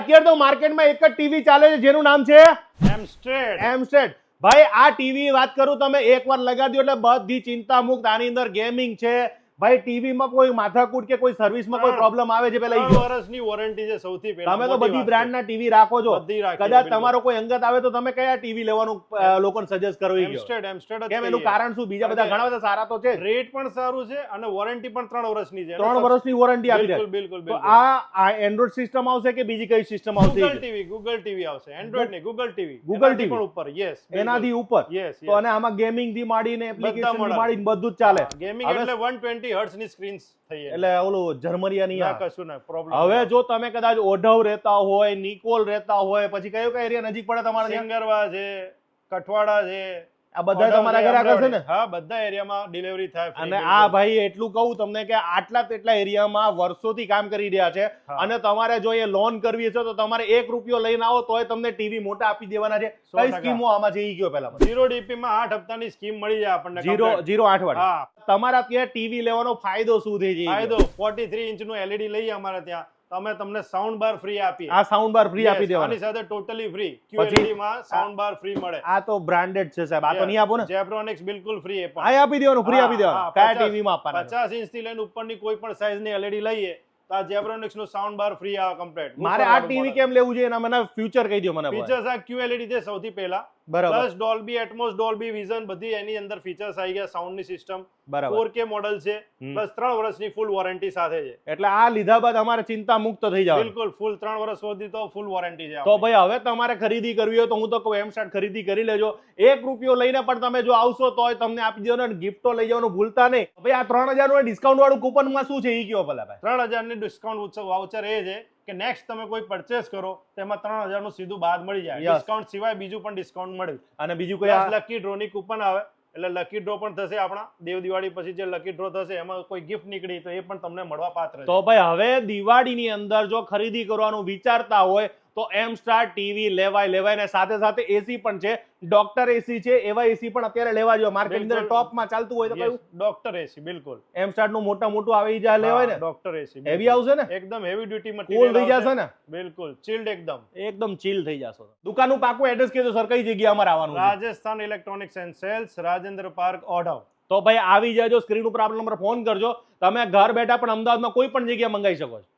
અત્યારે તો માર્કેટમાં એક જ ટીવી ચાલે છે જેનું નામ છે? એમસ્ટ્રેડ એમસેટ ભાઈ આ ટીવી વાત કરું તમે એકવાર વાર દો એટલે બધી ચિંતા મુક્ત આની અંદર ગેમિંગ છે ભાઈ ટીવીમાં કોઈ માથાકૂટ કે કોઈ સર્વિસમાં કોઈ. પ્રોબ્લેમ આવે છે પેલા વર્ષની વોરંટી છે સૌથી પહેલા તમે તો બધી. બ્રાન્ડના ટીવી રાખો છો. કદાચ તમારો કોઈ અંગત આવે તો તમે કયા ટીવી લેવાનું લોકોને સજેસ્ટ કરો. એમસ્ટ્રેડ એમસ્ટ્રેડ કેમ એનું કારણ શું? બીજા બધા ઘણા બધા સારા તો છે રેટ પણ સારું છે અને વોરંટી પણ ત્રણ વર્ષની છે. ત્રણ વર્ષની વોરંટી આપી બિલકુલ બિલકુલ તો આ એન્ડ્રોઈડ એન્ડ્રોઇડ સિસ્ટમ આવશે કે બીજી કઈ સિસ્ટમ આવશે ગૂગલ ટીવી ગૂગલ ટીવી આવશે. એન્ડ્રોઇડ નહીં ગૂગલ ટીવી. Google TV. પણ ઉપર. યસ એનાથી ઉપર. યસ તો અને આમાં ગેમિંગથી માંડીને એપ્લિકેશનથી માંડીને બધું જ ચાલે. ગેમિંગ એટલે 120 હર્ટ્ઝની સ્ક્રીન થઈ એટલે ઓલું જર્મનિયા આ કશું ના પ્રોબ્લેમ હવે જો તમે કદાચ ઓઢવ રહેતા હોય નિકોલ રહેતા હોય પછી કયો કયો એરિયા નજીક પડે તમારે? સિંગરવા છે કઠવાડા છે આ બધા તમારા ઘરે આગળ છે ને? હા બધા એરિયામાં ડિલિવરી થાય અને આ ભાઈ એટલું કહું તમને કે આટલા તેટલા એરિયામાં વર્ષોથી કામ કરી રહ્યા છે અને તમારે જો એ લોન કરવી છે તો તમારે એક રૂપિયો લઈને આવો તોય તમને ટીવી મોટા આપી દેવાના છે. કઈ સ્કીમો આમાં છે? ઈ કયો પહેલા જીરો ડીપી માં આઠ હપ્તાની સ્કીમ મળી જાય આપણને જીરો જીરો આઠ વાળી. તમારા ત્યાં ટીવી લેવાનો ફાયદો શું થઈ જાય ફાયદો 43 ઇંચનું એલઈડી લઈએ અમારે ત્યાં. અમે તમને સાઉન્ડ બાર ફ્રી આપી આ સાઉન્ડ બાર ફ્રી આપી આપી આની સાથે ટોટલી ફ્રી? QLED માં સાઉન્ડ બાર ફ્રી મળે. આ તો બ્રાન્ડેડ છે સાહેબ. આ તો નહીં આપો ને? જેબ્રોનિક્સ બિલકુલ ફ્રી એ આ આપી દેવાનું ફ્રી આપી દેવાનું. કયા ટીવી માં આપવાના છે? પચાસ ઇંચથી લઈને ઉપરની કોઈ પણ સાઈઝની એલઈડી લઈએ તો આ જેબ્રોનિક્સનું સાઉન્ડ બાર ફ્રી આવે કમ્પ્લીટ મારે આ ટીવી કેમ લેવું જોઈએ? એના મને ફ્યુચર કહી દો મને. ફીચર્સ આ QLED છે સૌથી પહેલા. બરાબર. ડોલ્બી એટમોસ ડોલ્બી વિઝન બધી એની અંદર ફીચર્સ આવી ગયા સાઉન્ડની સિસ્ટમ બરાબર 4K મોડલ છે. પ્લસ ત્રણ વર્ષની ફૂલ વોરંટી સાથે છે. એટલે આ લીધા બાદ અમારે ચિંતા મુક્ત થઈ જવાનું. બિલકુલ ફૂલ ત્રણ વર્ષ સુધી તો ફૂલ વોરંટી છે તો ભાઈ હવે તમારે ખરીદી કરવી હોય તો હું તો કહું એમ સ્ટાર્ટ ખરીદી કરી લેજો. એક રૂપિયો લઈને પણ તમે જો આવશો તોય તમને આપી દેવાનો અને ગિફ્ટો લઈ જવાનું ભૂલતા નહીં. ભાઈ આ ત્રણ હજારનું ડિસ્કાઉન્ટ વાળું કૂપનમાં શું છે? એ કયો ભલા ભાઈ? ત્રણ હજારની ડિસ્કાઉન્ટ વાઉચર એ છે. કે નેક્સ્ટ તમે કોઈ પરચેસ કરો તેમાં ત્રણ હજારનું સીધું બાદ મળી જાય. ડિસ્કાઉન્ટ સિવાય બીજું પણ ડિસ્કાઉન્ટ મળે. અને બીજું કોઈ લકી ડ્રોની કૂપન આવે. એટલે લકી ડ્રો પણ થશે આપણા. દેવ દિવાળી પછી જે લકી ડ્રો થશે એમાં કોઈ ગિફ્ટ નીકળી તો એ પણ તમને મળવા પાત્ર તો ભાઈ હવે દિવાળીની અંદર જો ખરીદી કરવાનું વિચારતા હોય તો એમ સ્ટાર ટીવી લેવાય લેવાય ને સાથે સાથે એસી પણ છે. ડોક્ટર એસી છે એવા એસી પણ અત્યારે લેવા જોઈએ. માર્કેટ અંદર ટોપમાં ચાલતું હોય તો કયું? ડોક્ટર એસી બિલકુલ. એમ સ્ટારનું મોટા મોટું આવે જાય લેવાય ને? ડોક્ટર એસી હેવી આવશે ને? એકદમ હેવી ડ્યુટી મટીરિયલ થઈ જશે ને? બિલકુલ. ચિલ્ડ એકદમ. એકદમ ચીલ થઈ જશો. દુકાનનું પાકું એડ્રેસ કીધું સર કઈ જગ્યા અમારે આવવાનું Rajasthan electronics and sales Rajendra park Odhav. તો ભાઈ આવી જાજો. સ્ક્રીન ઉપર આપણો નંબર ફોન કરજો. તમે ઘર બેઠા પણ અમદાવાદમાં કોઈ પણ જગ્યા મંગાવી શકો છો.